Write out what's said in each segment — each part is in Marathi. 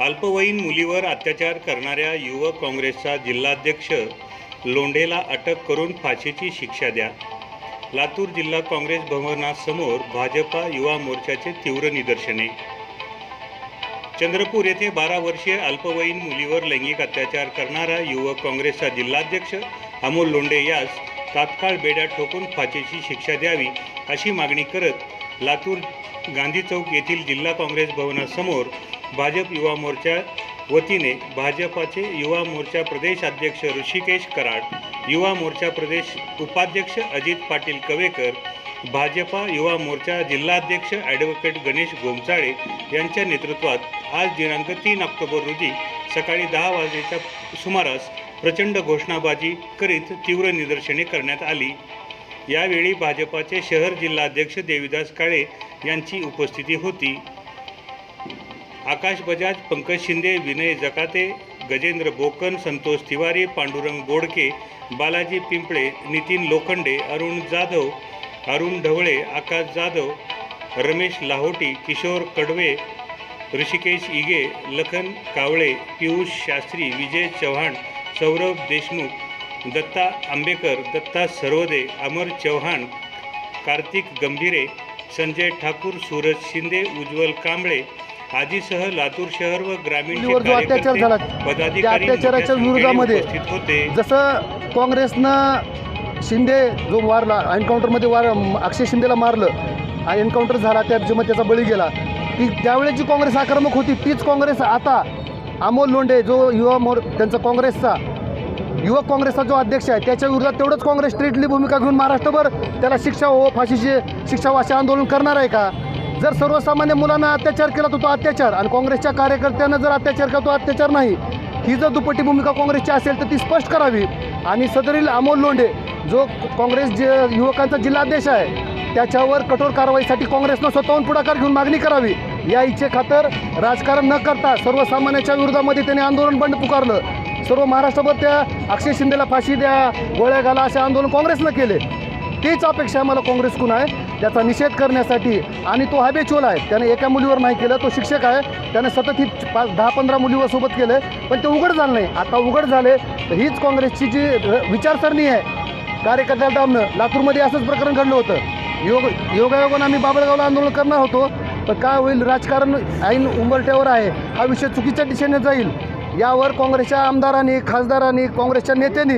अल्पवयीन मुलीवर अत्याचार करणाऱ्या युवक काँग्रेसचा जिल्हाध्यक्ष लोंढेला अटक करून फाशीची शिक्षा द्या. लातूर जिल्हा काँग्रेस भवनासमोर भाजपा युवा मोर्चाचे तीव्र निदर्शने. चंद्रपूर येथे बारा वर्षीय अल्पवयीन मुलीवर लैंगिक अत्याचार करणारा युवक काँग्रेसचा जिल्हाध्यक्ष अमोल लोंढे यास तात्काळ बेड्या ठोकून फाशीची शिक्षा द्यावी अशी मागणी करत लातूर गांधी चौक येथील जिल्हा काँग्रेस भवनासमोर भाजप युवा मोर्चा वतीने भाजपाचे युवा मोर्चा प्रदेश अध्यक्ष ऋषिकेश कराड युवा मोर्चा प्रदेश उपाध्यक्ष अजित पाटील कवेकर भाजपा युवा मोर्चा जिल्हाध्यक्ष ॲडव्होकेट गणेश गोमचाळे यांच्या नेतृत्वात आज दिनांक तीन ऑक्टोबर रोजी सकाळी दहा वाजेच्या सुमारास प्रचंड घोषणाबाजी करीत तीव्र निदर्शने करण्यात आली. यावेळी भाजपाचे शहर जिल्हाध्यक्ष देविदास काळे यांची उपस्थिती होती. आकाश बजाज पंकज शिंदे विनय जकाते गजेंद्र बोकन संतोष तिवारी पांडुरंग बोडके बालाजी पिंपळे नितीन लोखंडे अरुण जाधव अरुण ढवळे आकाश जाधव रमेश लाहोटी किशोर कडवे ऋषिकेश इगे लखन कावळे पियुष शास्त्री विजय चव्हाण सौरभ देशमुख दत्ता आंबेकर दत्ता सरोदे अमर चव्हाण कार्तिक गंभीरे संजय ठाकूर सूरज शिंदे उज्ज्वल कांबळे आदीसह लातूर शहर व मुलीवर जो अत्याचार झाला, त्या अत्याचाराच्या विरोधामध्ये जसं काँग्रेसनं शिंदे जो मारला एन्काउंटरमध्ये वार अक्षय शिंदेला मारलं आणि एन्काउंटर झाला त्याच्यामध्ये त्याचा बळी गेला ती त्यावेळेस जी काँग्रेस आक्रमक होती तीच काँग्रेस आता अमोल लोंढे जो युवा मोर त्यांचा काँग्रेसचा युवक काँग्रेसचा जो अध्यक्ष आहे त्याच्या विरोधात तेवढंच काँग्रेस स्ट्रिक्टली भूमिका घेऊन महाराष्ट्रभर त्याला शिक्षा हो फाशीची शिक्षा हो असे आंदोलन करणार आहे का? जर सर्वसामान्य मुलांना अत्याचार केला तर तो अत्याचार. आणि काँग्रेसच्या कार्यकर्त्यांना जर अत्याचार केला तो अत्याचार नाही. ही जर दुपटी भूमिका काँग्रेसची असेल तर ती स्पष्ट करावी. आणि सदरील अमोल लोंढे जो काँग्रेस जे युवकांचा जिल्हाध्यक्ष आहे त्याच्यावर कठोर कारवाईसाठी काँग्रेसनं स्वतःहून पुढाकार घेऊन मागणी करावी. या इच्छे खातर राजकारण न करता सर्वसामान्यांच्या विरोधामध्ये त्यांनी आंदोलन बंड पुकारलं. सर्व महाराष्ट्रभर त्या अक्षय शिंदेला फाशी द्या गोळ्या घाला असे आंदोलन काँग्रेसनं केले. तीच अपेक्षा आम्हाला काँग्रेसकडून आहे. त्याचा निषेध करण्यासाठी आणि तो हॅबेच्युअल आहे. त्याने एका मुलीवर नाही केलं तो शिक्षक आहे. त्याने सतत ही पाच दहा पंधरा मुलीवर सोबत केलं पण ते उघड झालं नाही. आता उघड झाले तर हीच काँग्रेसची जी र- विचारसरणी आहे कार्यकर्त्याला दाबणं लातूरमध्ये असंच प्रकरण घडलं होतं. योग योगायोगानं आम्ही बाबळगावला आंदोलन करणार होतो पण काय होईल? राजकारण ऐन उंबरट्यावर आहे. हा विषय चुकीच्या दिशेने जाईल. यावर काँग्रेसच्या आमदारांनी खासदारांनी काँग्रेसच्या नेत्यांनी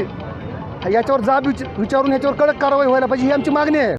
याच्यावर जाब विच विचारून याच्यावर कडक कारवाई व्हायला पाहिजे ही आमची मागणी आहे.